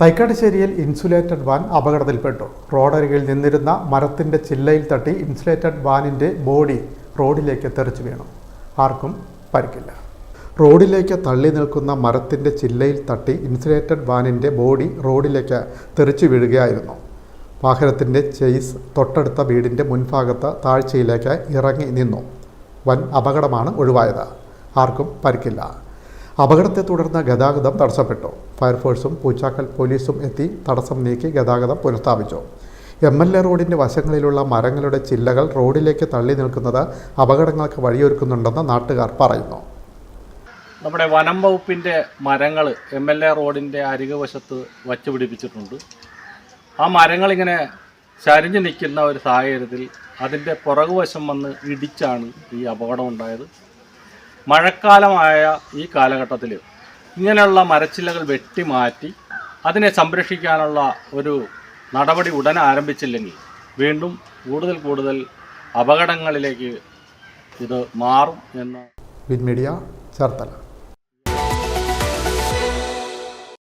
തൈക്കാട്ടുശ്ശേരിയിൽ insulated van അപകടത്തിൽപ്പെട്ടു. റോഡരികിൽ നിന്നിരുന്ന മരത്തിന്റെ ചില്ലയിൽ തട്ടി ഇൻസുലേറ്റഡ് വാനിന്റെ ബോഡി റോഡിലേക്ക് തെറിച്ചു വീണു. ആർക്കും പരിക്കില്ല. റോഡിലേക്ക് തള്ളി നിൽക്കുന്ന മരത്തിന്റെ ചില്ലയിൽ തട്ടി ഇൻസുലേറ്റഡ് വാനിന്റെ ബോഡി റോഡിലേക്ക് തെറിച്ചു വീഴുകയായിരുന്നു. വാഹനത്തിന്റെ ചെയ്സ് തൊട്ടടുത്ത വീടിന്റെ മുൻഭാഗത്ത് താഴ്ചയിലേക്ക് ഇറങ്ങി നിന്നു. വൻ അപകടമാണ് ഒഴിവായത്. ആർക്കും പരിക്കില്ല. അപകടത്തെ തുടർന്ന് ഗതാഗതം തടസ്സപ്പെട്ടു. ഫയർഫോഴ്സും പൂച്ചാക്കൽ പോലീസും എത്തി തടസ്സം നീക്കി ഗതാഗതം പുനഃസ്ഥാപിച്ചു. എം എൽ എ റോഡിന്റെ വശങ്ങളിലുള്ള മരങ്ങളുടെ ചില്ലകൾ റോഡിലേക്ക് തള്ളി നിൽക്കുന്നത് അപകടങ്ങൾക്ക് വഴിയൊരുക്കുന്നുണ്ടെന്ന് നാട്ടുകാർ പറയുന്നു. നമ്മുടെ വനം വകുപ്പിന്റെ മരങ്ങൾ എം എൽ എ റോഡിന്റെ അരികു വശത്ത് വച്ച് പിടിപ്പിച്ചിട്ടുണ്ട് ആ മരങ്ങളിങ്ങനെ ചരിഞ്ഞു നിൽക്കുന്ന ഒരു സാഹചര്യത്തിൽ അതിന്റെ പുറകുവശം വന്ന് ഇടിച്ചാണ് ഈ അപകടം ഉണ്ടായത് മഴക്കാലമായ ഈ കാലഘട്ടത്തിൽ ഇങ്ങനെയുള്ള മരച്ചില്ലകൾ വെട്ടി മാറ്റി അതിനെ സംരക്ഷിക്കാനുള്ള ഒരു നടപടി ഉടൻ ആരംഭിച്ചില്ലെങ്കിൽ വീണ്ടും കൂടുതൽ കൂടുതൽ അപകടങ്ങളിലേക്ക് ഇത് മാറും എന്ന് മീഡിയ ചേർത്തല.